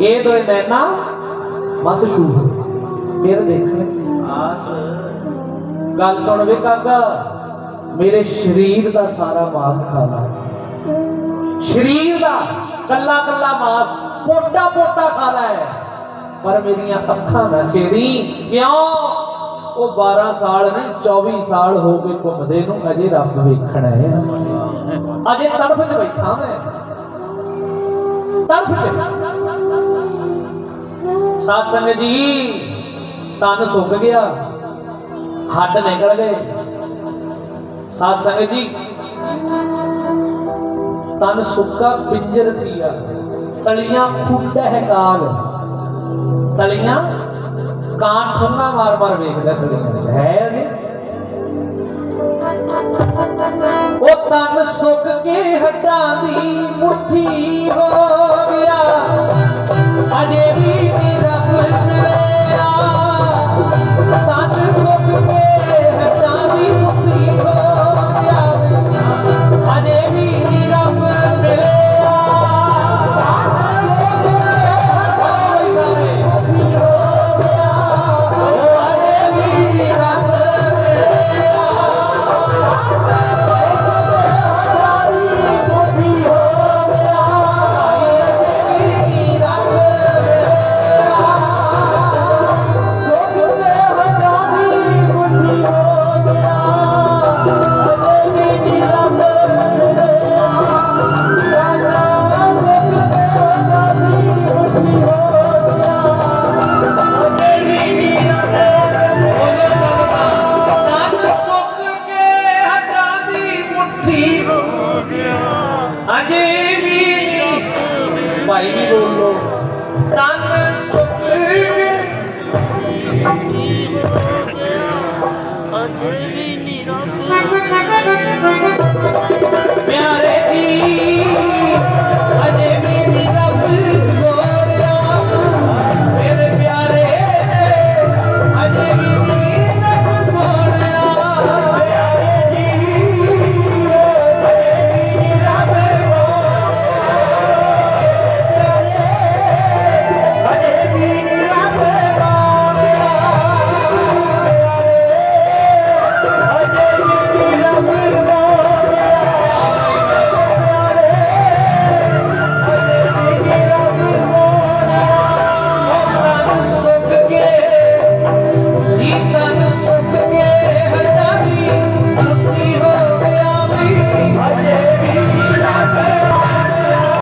ਇਹ ਦੋਏ ਨੈਣਾ ਮਤ ਛੂਹ ਫਿਰ ਦੇਖ ਲੈ ਆਸ। ਗੱਲ ਸੁਣ ਵੇ ਕਾਕਾ ਮੇਰੇ ਸਰੀਰ ਦਾ ਸਾਰਾ ਮਾਸ ਖਾ ਲਾ। ਸਰੀਰ ਦਾ ਕੱਲਾ ਕੱਲਾ ਮਾਸ ਪੋਟਾ ਪੋਟਾ ਖਾ ਲੈ ਪਰ ਮੇਰੀਆਂ ਅੱਖਾਂ ਨਾ ਛੇੜੀ ਕਿਉਂ? ਉਹ 12 ਸਾਲ ਨਹੀਂ 24 ਸਾਲ ਹੋ ਗਏ ਘੁੰਮਦੇ ਨੂੰ ਅਜੇ ਰੱਬ ਵੇਖਣਾ ਹੈ। ਅਜੇ ਤੜਫ ਚ ਬੈਠਾ ਮੈਂ। ਸਾਧ ਸੰਗਤ ਜੀ ਤਨ ਸੁੱਕ ਗਿਆ ਹੱਡ ਨਿਕਲ ਗਏ ਸਾਧ ਸੰਗਤ ਜੀ ਤਨ ਸੁੱਕਾ ਪਿੰਜਰ ਥੀਆ ਤਲੀਆਂ ਖੁੱਡਾ ਹੈ ਕਾਲ ਤਲੀਆਂ ਕਾਂ ਠੁੰਨਾ ਮਾਰ ਮਾਰ ਵੇਖਦਾ ਤਲੀਆਂ ਵਿੱਚ ਹੈ ਅਜੇ ਉਹ ਤਨ ਸੁੱਕ ਕੇ ਹੱਡਾਂ ਦੀ ਮੁੱਠੀ ਹੋ ਗਿਆ ਅਜੇ ਵੀ ਵੀ ਨਹੀਂ ਭਾਈ ਵੀ ਬੋਲੋ ਤਨ ਸੁੱਕ ਕੇ ਪਿਆਰੇ ਦੀ